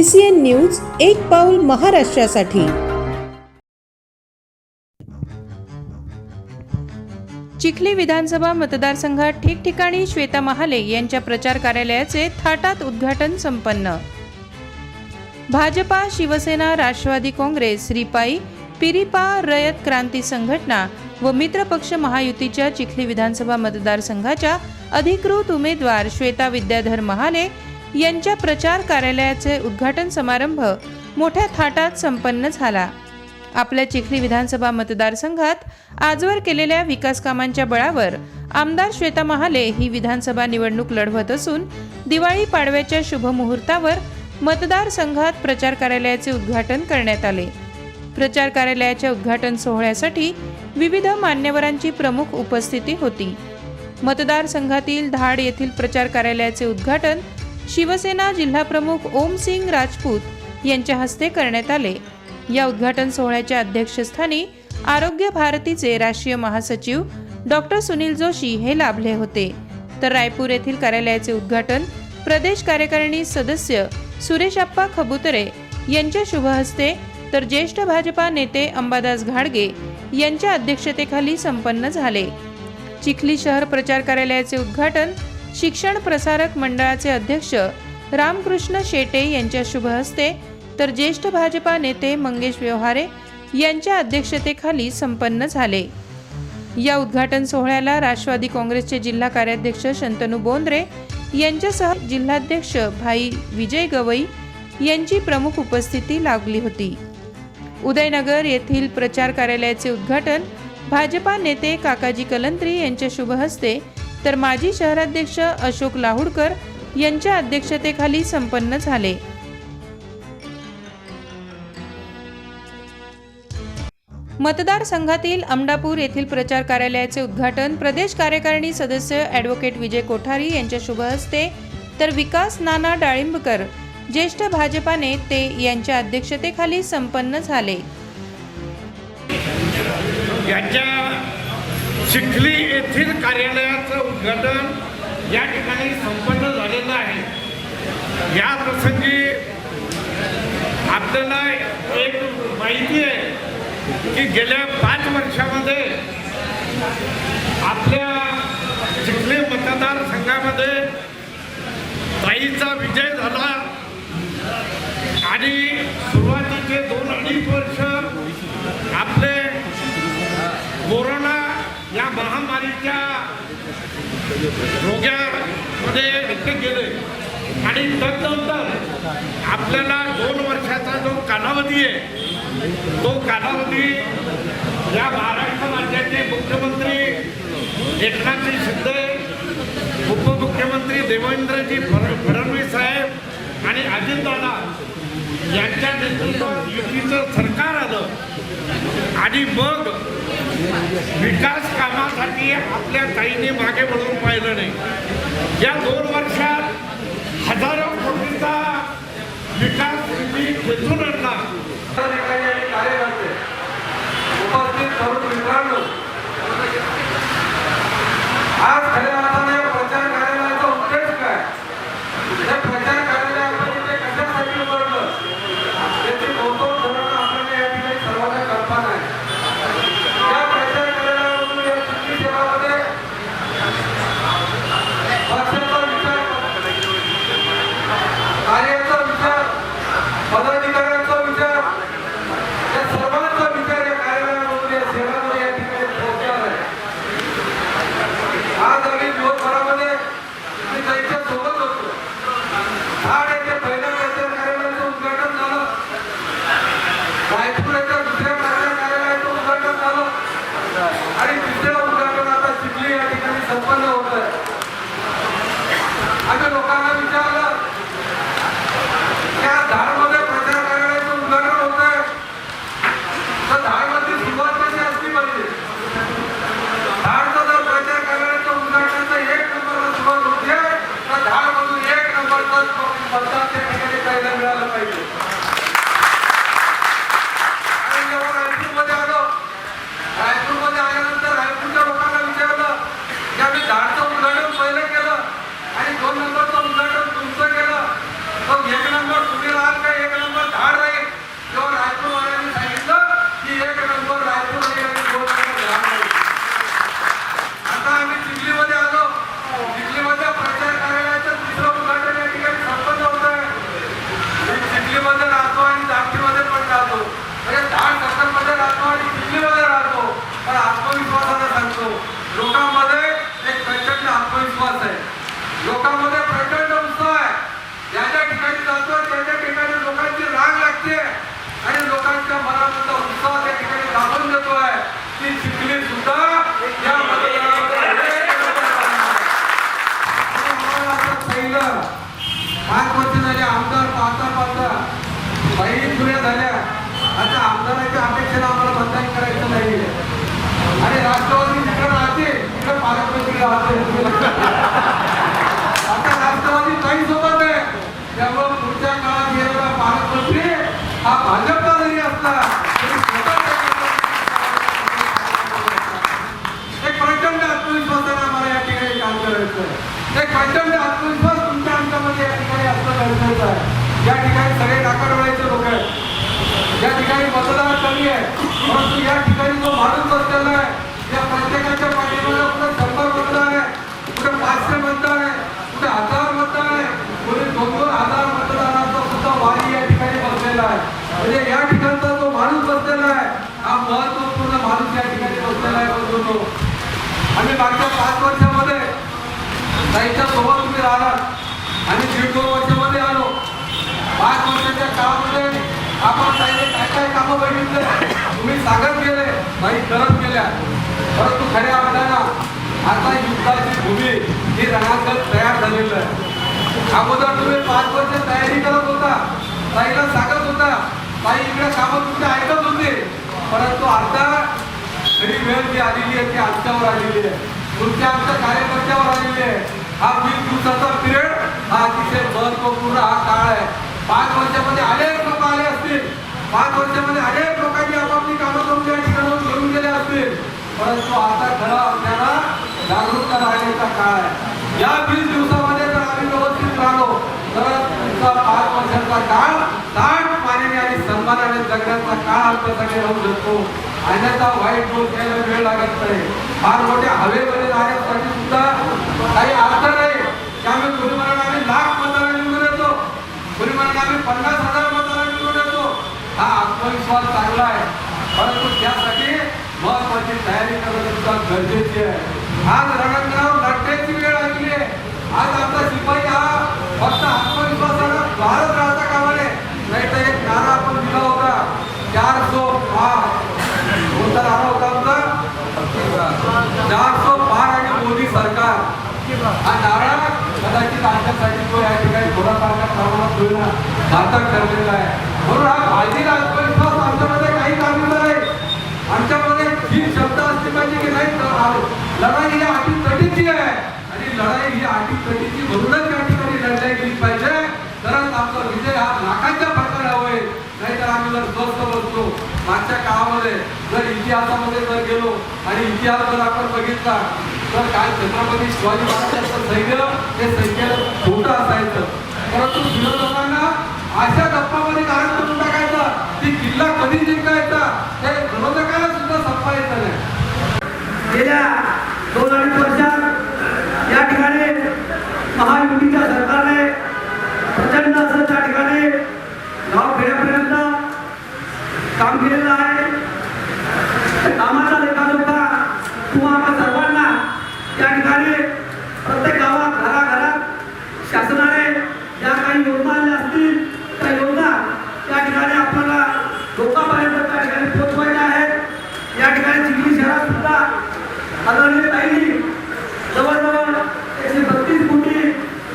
C C N news एक पाऊल महाराष्ट्रासाठी. चिखली विधानसभा मतदारसंघात ठिकठिकाणी श्वेता महाले यांच्या प्रचार कार्यालयाचे थाटात उद्घाटन संपन्न. भाजपा शिवसेना राष्ट्रवादी काँग्रेस रिपाई पिरिपा रयत क्रांती संघटना व मित्रपक्ष महायुतीच्या चिखली विधानसभा मतदारसंघाच्या अधिकृत उमेदवार श्वेता विद्याधर महाले यांच्या प्रचार कार्यालयाचे उद्घाटन समारंभ मोठ्या थाटात संपन्न झाला. आपल्या चिखली विधानसभा मतदारसंघात आजवर केलेल्या विकास कामांच्या बळावर आमदार श्वेता महाले ही विधानसभा निवडणूक लढवत असून दिवाळी पाडव्याच्या शुभमुहूर्तावर मतदारसंघात प्रचार कार्यालयाचे उद्घाटन करण्यात आले. प्रचार कार्यालयाच्या उद्घाटन सोहळ्यासाठी विविध मान्यवरांची प्रमुख उपस्थिती होती. मतदारसंघातील धाड येथील प्रचार कार्यालयाचे उद्घाटन शिवसेना जिल्हाप्रमुख ओमसिंग राजपूत यांच्या हस्ते करण्यात आले. या उद्घाटन सोहळ्याच्या अध्यक्षस्थानी आरोग्य भारतीचे राष्ट्रीय महासचिव डॉक्टर सुनील जोशी हे लाभले होते. तर रायपूर येथील कार्यालयाचे उद्घाटन प्रदेश कार्यकारिणी सदस्य सुरेश अप्पा खबुतरे यांच्या शुभहस्ते तर ज्येष्ठ भाजपा नेते अंबादास घाडगे यांच्या अध्यक्षतेखाली संपन्न झाले. चिखली शहर प्रचार कार्यालयाचे उद्घाटन शिक्षण प्रसारक मंडळाचे अध्यक्ष रामकृष्ण शेटे यांच्या शुभ हस्ते तर ज्येष्ठ भाजपा नेते मंगेश व्यवहारे यांच्या अध्यक्षतेखाली संपन्न झाले. या उद्घाटन सोहळ्याला राष्ट्रवादी काँग्रेसचे जिल्हा कार्याध्यक्ष शंतनू बोंद्रे यांच्यासह जिल्हाध्यक्ष भाई विजय गवई यांची प्रमुख उपस्थिती लाभली होती. उदयनगर येथील प्रचार कार्यालयाचे उद्घाटन भाजपा नेते काकाजी कलंत्री यांच्या शुभ हस्ते तर माजी शहराध्यक्ष अशोक लाहुडकर यांच्या अध्यक्षतेखाली संपन्न झाले. मतदारसंघातील अमडापूर येथील प्रचार कार्यालयाचे उद्घाटन प्रदेश कार्यकारिणी सदस्य ॲडव्होकेट विजय कोठारी यांच्या शुभ हस्ते तर विकास नाना डाळिंबकर ज्येष्ठ भाजपा नेते यांच्या अध्यक्षतेखाली संपन्न झाले. चिखली येथील कार्यालयाचं उद्घाटन या ठिकाणी संपन्न झालेलं आहे. या प्रसंगी आपल्याला एक माहिती आहे की गेल्या पाच वर्षामध्ये आपल्या चिखली मतदारसंघामध्ये ताईचा विजय झाला आणि रोग्यामध्ये व्यक्त गेले आणि तदनंतर आपल्याला दोन वर्षाचा जो कालावधी आहे तो कालावधी या महाराष्ट्र राज्याचे मुख्यमंत्री एकनाथजी शिंदे उपमुख्यमंत्री देवेंद्रजी फडणवीस साहेब आणि अजितदादा यांच्या नेतृत्वात युतीचं सरकार आलं. आणि मग विकास कामासाठी आपल्या ताईने मागे वळून पाहिलं नाही. या दोन वर्षात हजारो कोटीचा विकास निधी खेचून आणला. कार्यकर्ते उपस्थित तरुण मित्रांनो पाच वर्ष झाले आमदार पाहता पाहता बहिणी पुऱ्या झाल्या. आता आमदाराच्या अपेक्षेला आम्हाला मतदान करायचं नाही. आणि राष्ट्रवादी जिकडे राहते तिकडे पालकमंत्री राहते. आता राष्ट्रवादी काही सोबत आहे त्यामुळे पुढच्या काळात गेलेला पालकमंत्री हा भाजपचा जरी असला आम्ही मागच्या पाच वर्षामध्ये ताईच्या सोबत तुम्ही राहणार. आणि दीड दोन वर्षामध्ये आलो. पाच वर्षाच्या काळामध्ये आपण ताईने काय काय कामं बघितले तुम्ही सांगत गेले नाही करत गेल्या. परंतु खऱ्या अर्थानं आता युद्धाची भूमी ही रणांगण तयार झालेलं आहे. अगोदर तुम्ही पाच वर्ष तयारी करत होता ताईला सांगत होता ताई इकडे कामं तुमचे ऐकत होते. परंतु आता तरी वेळ जी आलेली आहे ती आमच्यावर आलेली आहे. तुमच्या आमच्या कार्यकर्त्यावर आलेली आहे. हा वीस दिवसाचा पिरियड हा अतिशय महत्त्वपूर्ण हा काळ आहे. पाच वर्षामध्ये अनेक लोक आले असतील. पाच वर्षामध्ये अनेक लोकांनी आपापली कामं करून या ठिकाणावर घेऊन गेले असतील. परंतु आता खरं आपल्याला जागरूकता राहण्याचा काळ आहे. या वीस दिवसामध्ये जर आम्ही व्यवस्थित राहिलो तर तुमचा पाच वर्षाचा काळ ताट पाण्याने आणि सन्मानाने जगण्याचा काळ आमच्यासाठी राहू शकतो. अन्यथा वाईट रोल घ्यायला वेळ लागत नाही. फार मोठ्या हवेमध्ये जाण्यासाठी सुद्धा काही अर्थ नाही. त्यामुळे गुरुमरण आम्ही लाख मतांना निवडून येतो. गुरुमरण आम्ही पन्नास हजार मतांना निवडून येतो. हा आत्मविश्वास चांगला आहे. परंतु त्यासाठी महत्वाची तयारी करणं सुद्धा गरजेची आहे. आज रणंगणावर लढण्याची वेळ आलेली आहे आज आमचा शिपाई हा फक्त आत्मविश्वासानं भारत राहता कामा नये नाही तर एक नारा आपण दिला होता चार सो पार कोणता नारा होता आमचा चार सो पार आणि मोदी सरकार हा नारा कदाचित आमच्यासाठी तो या ठिकाणी प्रमाणात घातक ठरलेला आहे. म्हणून हा आत्मविश्वास आमच्यामध्ये काही आमच्यामध्ये ही शब्द असली पाहिजे की नाही लढाई ही अटी तटीची आहे? आणि लढाई ही तटीची म्हणूनच या ठिकाणी लढल्या गेली पाहिजे. तरच आमचा विजय हा लाखांच्या फरकाने होईल. नाहीतर आम्ही जर बसतो मागच्या काळामध्ये जर इतिहासामध्ये जर गेलो आणि इतिहास जर आपण बघितला तर काय छत्रपती शिवाजी महाराजांचं सैन्य हे सैन्य छोटं असायचं. परंतु विरोधकांना अशा गप्पामध्ये कारण करून टाकायचं की किल्ला कधी जिंकायचा हे विरोधकाला सुद्धा संपायचं नाही. गेल्या दोन अडीच वर्षात या ठिकाणी महायुतीच्या सरकारने प्रचंड असं त्या ठिकाणी गाव खेड्यापर्यंत काम केलेलं आहे. कामाचा कामाचा लेखाजोखा तुम्हाला सर्वांना या ठिकाणी प्रत्येक गावात घराघरात शासनाने ज्या काही योजना आल्या असतील त्या योजना त्या ठिकाणी आपल्याला लोकांपर्यंत त्या ठिकाणी पोहोचवायच्या आहेत या ठिकाणी चिखली शहरात सुद्धा आदरणीय ताईंनी जवळजवळ एकशे बत्तीस कोटी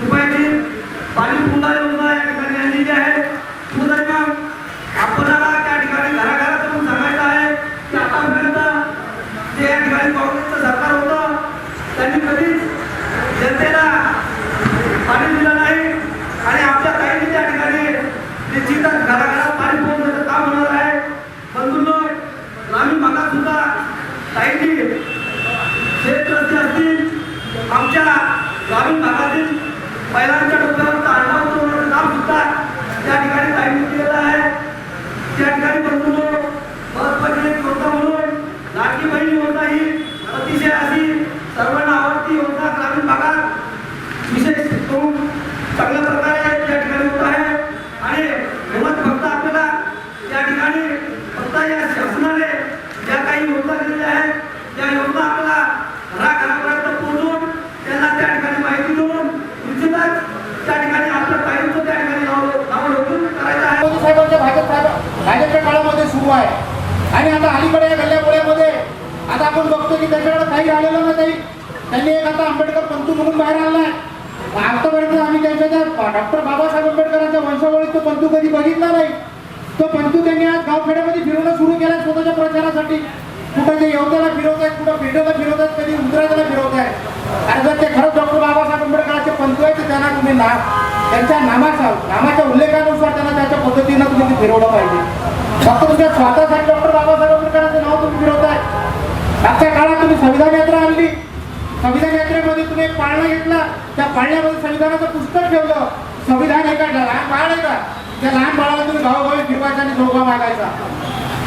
रुपयाची पाणी पुन्हा योजना या ठिकाणी आणलेली आहे सुदैवान आपल्याला त्या ठिकाणी घराघरात जाऊन सांगायचं आहे की आतापर्यंत जे या ठिकाणी काँग्रेसचं सरकार होतं त्यांनी कधीच जनतेला पाणी दिलं नाही आणि आपल्या ताईंनी त्या ठिकाणी निश्चितच घराघरात पाणी पोहोचण्याचं काम होणार आहे बंधूंनो ग्रामीण भागात सुद्धा ताईंनी शेत रस्ते असतील आमच्या ग्रामीण भागातील महिलांच्या डोक्यावरचं आडनाव उतरवण्याचं काम सुद्धा त्या ठिकाणी ताईंनी केलेलं आहे त्या ठिकाणी बंधूंनो महत्वाची एक योजना म्हणून लाडकी बहीण योजना ही अतिशय अशी सर्वांना आवडती योजना ग्रामीण भागात खूप चांगल्या प्रकारे या ठिकाणी होत आहे. आणि म्हणून फक्त आपल्याला या ठिकाणी फक्त या शासनाने ज्या काही योजना दिलेल्या आहेत त्या योजना आपल्याला घराघरापर्यंत पोहोचून त्यांना त्या ठिकाणी माहिती देऊन निश्चितच त्या ठिकाणी आपलं ताईंचं त्या ठिकाणी नाव नोंदून करायचं आहे. मोदी साहेबांच्या भाजप भाजपच्या काळामध्ये सुरू आहे. आणि आता अलीकडे या गल्ल्यापुळ्यामध्ये आता आपण बघतो की त्याच्याकडे काही राहिलेलं नाही. त्यांनी एक आता आंबेडकर पंतू म्हणून बाहेर आणलाय. आजपर्यंत आम्ही त्यांच्या त्या डॉक्टर बाबासाहेब आंबेडकरांच्या वंशावळीत तो पंतू कधी बघितला नाही. तो पंतू त्यांनी आज गावखेड्यामध्ये फिरवणं सुरू केलं स्वतःच्या प्रचारासाठी. कुठं ते यवताला फिरवत आहेत कुठं पेटोला फिरवत आहेत कधी उंदराला फिरवत आहेत आणि जर ते खरंच डॉक्टर बाबासाहेब आंबेडकरांचे पंतू आहेत तर त्यांना तुम्ही ना त्यांच्या नामाचा नामाच्या उल्लेखानुसार त्यांना त्याच्या पद्धतीनं तुम्ही ते फिरवलं पाहिजे. फक्त तुमच्या स्वतःसाठी डॉक्टर बाबासाहेब आंबेडकरांचं नाव तुम्ही फिरवताय. आजच्या काळात तुम्ही संविधान यात्रा आणली. संविधान यात्रेमध्ये तुम्ही एक पाळणा घेतला. त्या पाळण्यामध्ये संविधानाचं पुस्तक ठेवलं. संविधान आहे लहान बाळ आहे का? त्या लहान बाळाला तुम्ही गावोगावी फिरवायचा आणि जोडवा मागायचा.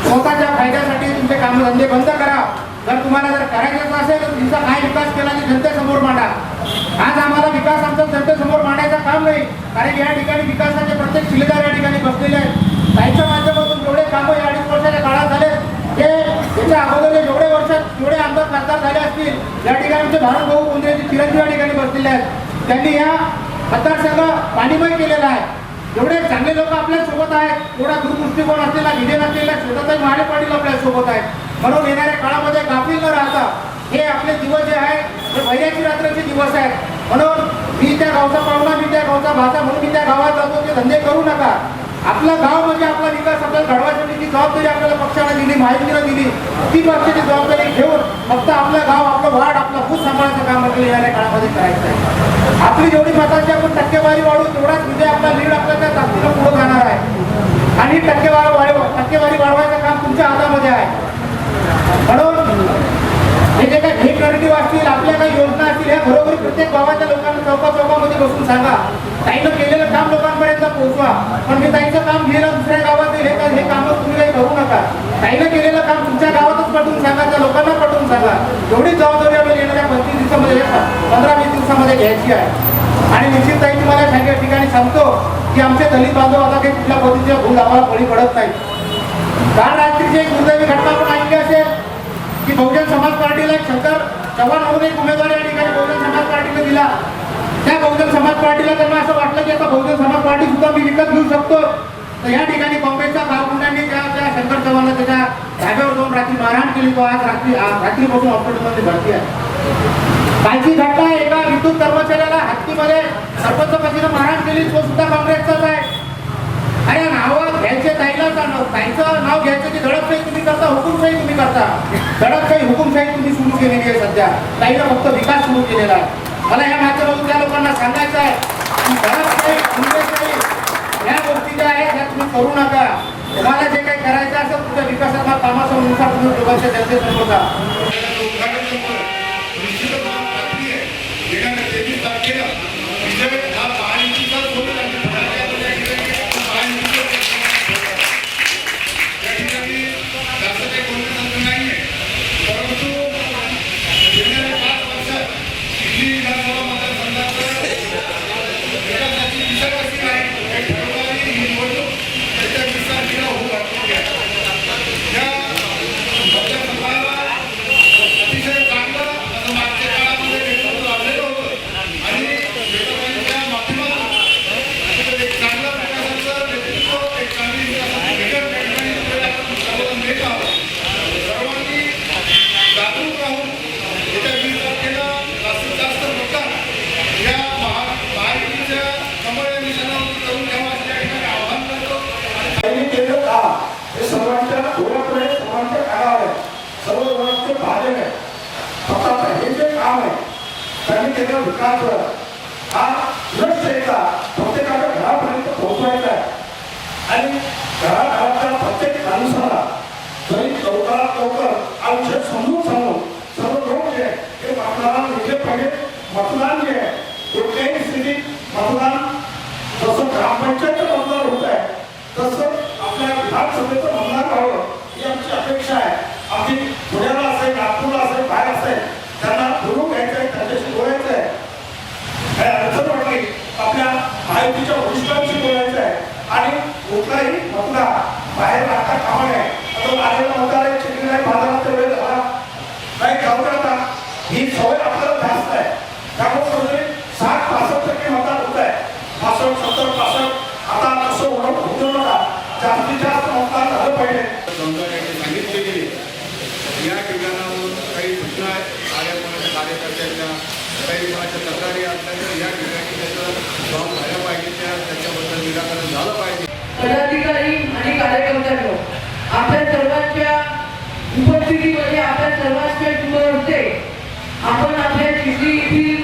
स्वतःच्या फायद्यासाठी तुमचे कामधंदे बंद करा. जर तुम्हाला जर करायचं असेल तर तुमचा काय विकास केला की जनतेसमोर मांडा. आज आम्हाला विकास आमचा जनतेसमोर मांडायचं काम नाही. कारण या ठिकाणी विकासाचे प्रत्येक शिलेदार या ठिकाणी बसलेले आहेत. त्यांच्या माध्यमातून जेवढे कामं या अडीच वर्षाच्या काळात झाले ते त्याच्या अगोदर जेवढे वर्षात जेवढे आमदार खासदार झाले असतील या ठिकाणी आमचे भारत भाऊ कुंद्रेचे चिरंजीव या ठिकाणी बसलेले आहेत त्यांनी या मतदारसंघ पाणीमय केलेला आहे. एवढे चांगले लोक आपल्यासोबत आहेत. एवढा दूरदृष्टिकोन असलेला विजय असलेला स्वतःचाही महाडे पाटील आपल्यासोबत आहेत. म्हणून येणाऱ्या काळामध्ये गाफील न राहता हे आपले दिवस जे आहेत हे वैराची रात्रीचे दिवस आहेत. म्हणून मी त्या गावचा पाहुणा मी त्या गावचा भाषा म्हणून मी त्या गावात जातो ते धंदे करू नका. आपलं गाव म्हणजे आपला विकास आपल्याला घडवायसाठी जी जबाबदारी आपल्याला पक्षाने दिली माहितीनं दिली. ती पक्षाची जबाबदारी घेऊन फक्त आपलं गाव आपलं वार्ड आपला भूत सांभाळायचं काम आपल्याला येणाऱ्या काळामध्ये करायचं आहे. आपली जेवढी मतांची आपण टक्केवारी वाढू तेवढाच विजय आपला लीड आपल्या त्या ताकदीनं पुढे जाणार आहे. आणि टक्केवारी वाढव टक्केवारी वाढवायचं काम तुमच्या हातामध्ये आहे. म्हणून हे जे काही हे करेक्टिव्ह असतील आपल्या काही योजना असतील ह्या घरोघरी प्रत्येक गावाच्या लोकांना चौका चौकामध्ये बसून सांगा. ताईनं केलेलं काम लोकांपर्यंत पोहोचवा. पण मी ताईचं काम गेलं दुसऱ्या गावात हे का- हे काम तुम्ही काही करू नका. ताईनं केलेलं काम तुमच्या गावातच पटवून सांगा त्या लोकांना पटवून सांगा. एवढी जबाबदारी आपल्याला येणाऱ्या पंचवीस दिवसामध्ये पंधरा वीस दिवसामध्ये घ्यायची आहे. आणि निश्चित ताई तुम्हाला सांगितल्या ठिकाणी सांगतो की आमचे दलित बांधव आता काही कुठल्या पद्धतीच्या भूल आम्हाला बळी पडत नाही काल रात्रीची एक दुर्दैवी घटना आपण ऐकली असेल. बहुजन समाज पार्टीला एक शंकर चव्हाण म्हणून एक उमेदवार या ठिकाणी बहुजन समाज पार्टीने दिला. त्या बहुजन समाज पार्टीला त्यांना असं वाटलं की आता बहुजन समाज पार्टी सुद्धा मी विकत घेऊ शकतो. तर या ठिकाणी काँग्रेसच्या कारकुंडांनी त्या त्या शंकर चव्हाणला त्याच्या धाब्यावर जाऊन रात्री मारहाण केली. तो आज रात्री रात्रीपासून हॉस्पिटलमध्ये भरती आहे. कालची घटना एका विद्युत कर्मचाऱ्याला हत्तीमध्ये सरपंच पतीनं मारहाण केली. तो सुद्धा काँग्रेसचाच आहे. अरे नाव घ्यायचे ताईला ताईचं नाव घ्यायचं की दडपशाही तुम्ही करता हुकुमशाही तुम्ही करता? दडपशाही हुकुमशाही तुम्ही सुरू केलेली आहे सध्या. ताईला फक्त विकास सुरू केलेला आहे. मला या माध्यमातून त्या लोकांना सांगायचं आहे की दडपशाही हुकुमशाही या गोष्टी ज्या आहेत त्या तुम्ही करू नका. तुम्हाला जे काही करायचं असेल तुमच्या विकासाच्या कामाच्या नुसार तुम्ही लोकांच्या जनतेसमोर जा. विकास हा सुरक्षेचा प्रत्येकाच्या घरापर्यंत पोहोचवायचा आहे. आणि घराघरातल्या प्रत्येक माणसाला जरी लवकरात लवकर हा समजून सांगून सर्व लोक जे आहे हे मतदानाला घेतले पाहिजे मतदान जे आहे कुठल्याही स्थितीत मतदान जसं ग्रामपंचायतचं मतदान होत आहे तसं आपल्या विधानसभेचं मतदान व्हावं ही आमची अपेक्षा आहे आम्ही पुण्याला असेल नागपूरला असेल बाहेर असेल त्यांना बोलून घ्यायचं आहे त्यांच्याशी बोलायचं आहे काही अडचण वाटली आपल्या माहितीच्या वरिष्ठांशी बोलायचं आहे. आणि कुठलाही मतदार बाहेर राहता कामा नये. आता आलेला मतदार आहे चिठ्ठी नाही बाजारात वेळ झाला नाही खाऊ दे आता. ही सवय आपल्याला जास्त आहे. त्यामुळे कुठेतरी साठ पासष्ट टक्के मतदान होत आहे. पासष्ट सत्तर पासष्ट. आता असं होणं होऊ नका जास्तीत जास्त मतदार झालं पाहिजे. सौंदर्याने सांगितले गेले या ठिकाणावर काही सूचना आल्या कोणाच्या कार्यकर्त्यांच्या काही कोणाच्या तक्रारी असल्या तर या ठिकाणी त्याचं समस्या त्याच्याबद्दल निराकरण पदाधिकारी आणि कार्यकर्त्यांनो आपल्या सर्वांच्या उपस्थितीमध्ये आपल्या सर्वांच्या होते. आपण आपल्या शिर्डी येथील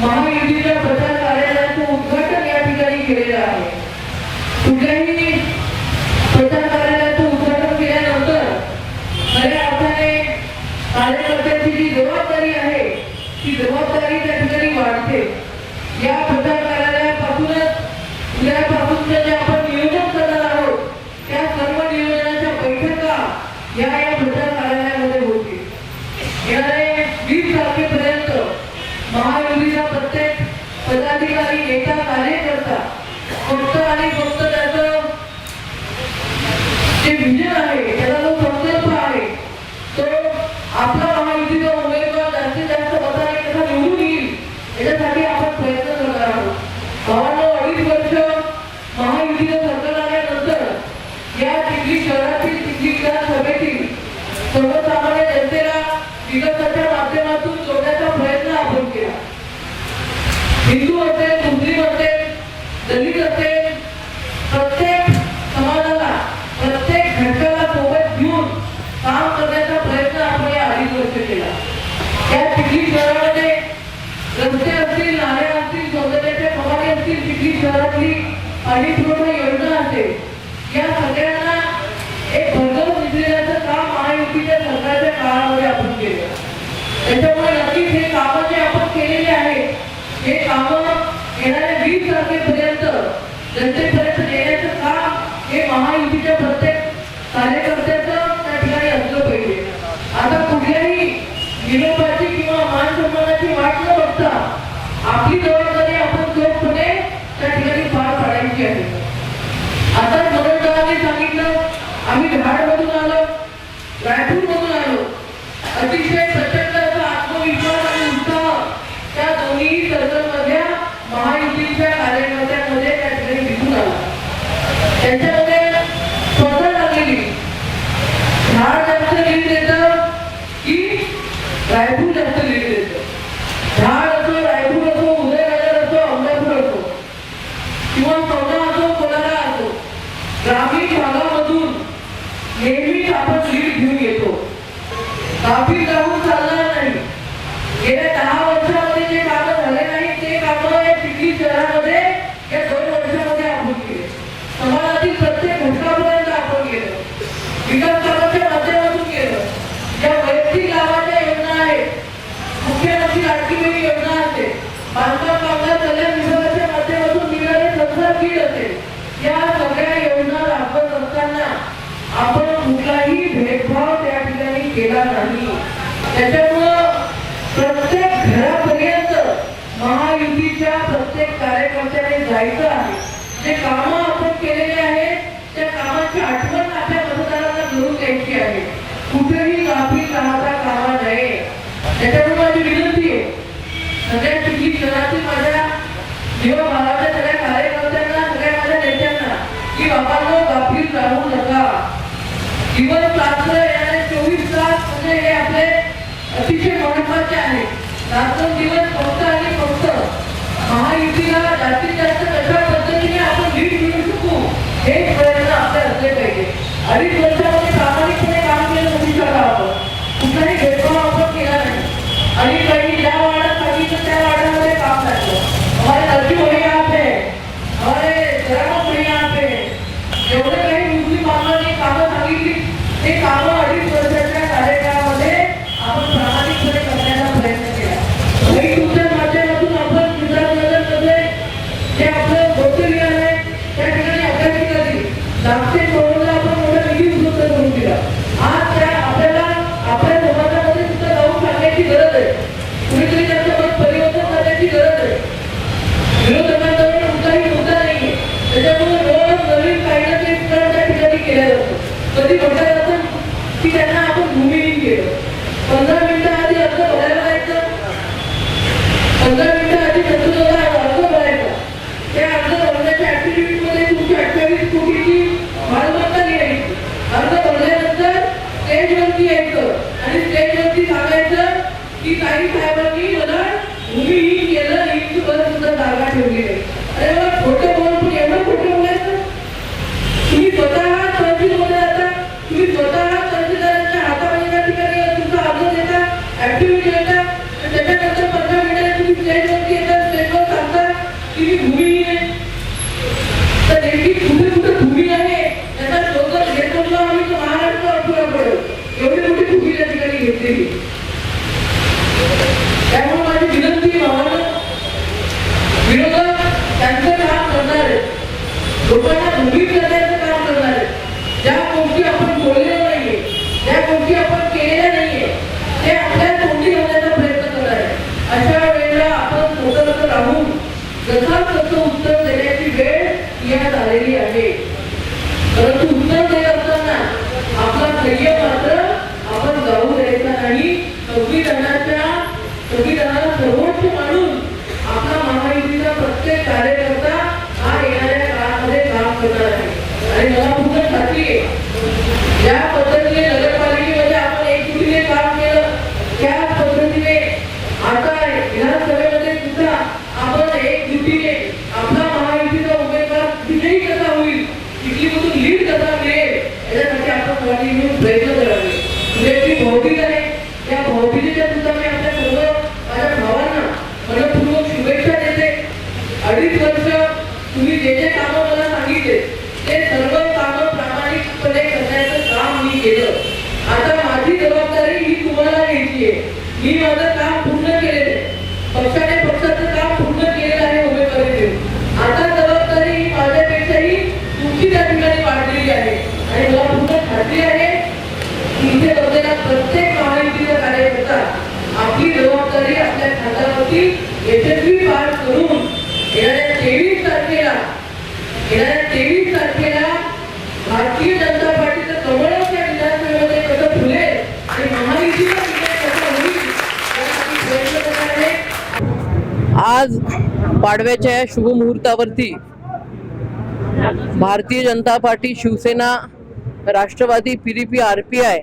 महायुतीच्या प्रचार कार्यालयाचं उद्घाटन या ठिकाणी केलेलं आहे. कुठल्याही प्रचार Vallejo. जनतेपर्यंत देण्याचं काम हे महायुतीच्या प्रत्येक कार्यकर्त्याचं त्या ठिकाणी असलं पाहिजे. आता कुठल्याही विनोबाची किंवा मान सन्मानाची वाट न बघता आपली जवळ Happy love. विनंती माझ्या देव भावाच्या सगळ्या कार्यकर्त्यांना सगळ्या माझ्या नेत्यांना की बाबांनो गाफील राहू नका. जीवन शास्त्र याने चोवीस तास म्हणजे हे आपले अतिशय महत्त्वाचे आहे. रात्रंदिवस फक्त आणि फक्त महायुतीला जास्तीत जास्त कशा पद्धतीने आपण लीड घेऊ शकू हे प्रयत्न आपले असले पाहिजे. अडीच वर्षामध्ये प्रामाणिकपणे काम केलं तुम्ही सगळं कुठलाही भेदभाव आपण केला नाही. आणि काही ज्या वाढत सांगितलं त्या वाढत त्याला प्रेरणा असते एवढे काही मुस्लिम बांधवांनी कामं सांगितली ते कामं अडीच वर्ष घेतलेली. त्यामुळे माझी विनंती आहे विरोधक त्यांचं काम करणार लोकांना भ्रमित करण्याचं काम करणार ज्या गोष्टी आपण बोललेल्या नाहीये ज्या गोष्टी आपण केलेल्या नाहीये ते आपल्या तोंडी घालण्याचा प्रयत्न करणार. आहे अशा वेळेला आपण स्वतःच राहून जसा तसं उत्तर देण्याची वेळ यात आलेली आहे परंतु उत्तर देत असताना आपला संयम मात्र आपण जाऊ द्यायचा नाही संविधानाच्या संविधानाला सर्वोच्च मानून आपला महायुतीचा प्रत्येक कार्यकर्ता हा येणाऱ्या काळामध्ये काम करणार आहे आणि मला पूर्ण खात्री आहे ज्या पद्धतीने नगरपालिकेमध्ये आपण एकजुटीने काम केलं त्याच पद्धतीने आता विधानसभेमध्ये सुद्धा आपण एकजुटीने आपला महायुतीचा उमेदवार विजयी कसा होईल चिखलीमधून लीड कसा मिळेल याच्यासाठी आपण सगळ्यांनी मिळून प्रयत्न करावे तुझ्याची भावभीज आहे त्या भावभीजेच्या सुद्धा मी आपल्या सर्व माझ्या भावांना मनपूर्वक शुभेच्छा देते अडीच वर्ष तुम्ही जे जे कामं मला सांगितले ते सर्व कामं प्रामाणिकपणे करण्याचं काम मी केलं आता माझी जबाबदारी ही तुम्हाला घ्यायची आहे मी माझं काम पूर्ण केलेलं पक्षाने पक्षाचं काम पूर्ण केलेलं आहे उमेदवारी आता जबाबदारी ही माझ्यापेक्षाही तुमची त्या ठिकाणी वाढलेली आहे. आणि मला पूर्ण खात्री आहे की इथे बसलेला प्रत्येक महायुतीचा कार्यकर्ता आपली जबाबदारी आपल्या खात्यावरती यशस्वी पार करून येणाऱ्या तेवीस तारखेला येणाऱ्या तेवीस तारखेला पाडव्याच्या या शुभ मुहूर्तावरती Bharatiya Janata party Shiv Sena Rashtravadi PDP R P I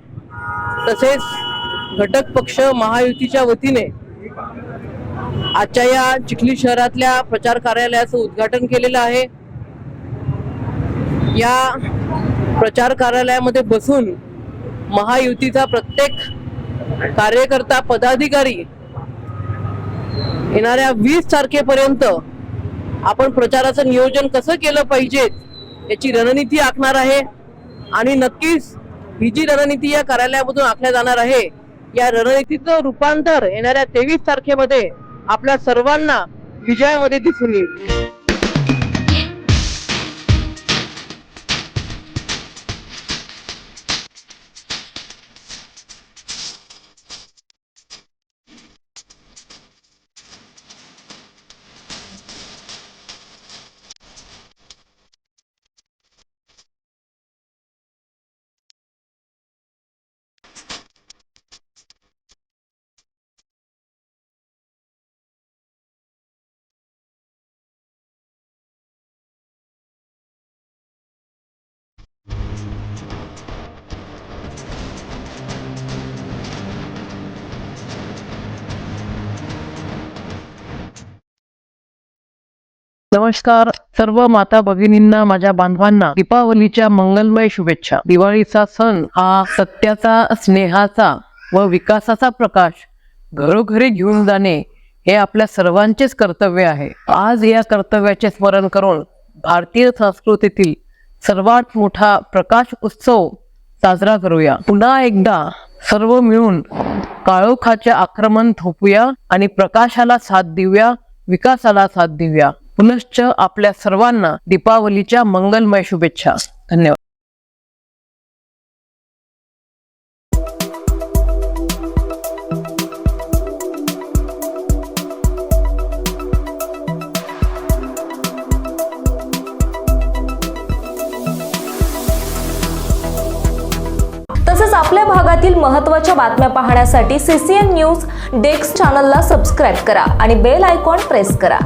तसेच घटक पक्ष महायुतीच्या वतीने आजच्या या चिखली शहरातल्या प्रचार कार्यालयाचं उद्घाटन केलेलं आहे. या प्रचार कार्यालयामध्ये बसून महायुतीचा प्रत्येक कार्यकर्ता पदाधिकारी येणाऱ्या वीस तारखेपर्यंत आपण प्रचाराचं नियोजन कसं केलं पाहिजे याची रणनीती आखणार आहे. आणि नक्कीच ही जी रणनीती या कार्यालयामधून आखल्या जाणार आहे या रणनीतीचं रूपांतर येणाऱ्या तेवीस तारखेमध्ये आपल्या सर्वांना विजयामध्ये दिसून येईल. नमस्कार. सर्व माता भगिनींना माझ्या बांधवांना दीपावलीच्या मंगलमय शुभेच्छा. दिवाळीचा सण हा सत्याचा स्नेहाचा व विकासाचा प्रकाश घरोघरी घेऊन जाणे हे आपल्या सर्वांचेच कर्तव्य आहे. आज या कर्तव्याचे स्मरण करून भारतीय संस्कृतीतील सर्वात मोठा प्रकाश उत्सव साजरा करूया. पुन्हा एकदा सर्व मिळून काळोखाचे आक्रमण थोपूया आणि प्रकाशाला साथ देऊया विकासाला साथ देऊया. पुनश्च आपल्या सर्वांना दीपावलीच्या मंगलमय शुभेच्छा. धन्यवाद. तसंच आपल्या भागातील महत्त्वाच्या बातम्या पाहण्यासाठी सीसीएन न्यूज डेस्क चॅनलला सबस्क्राईब करा आणि बेल आयकॉन प्रेस करा.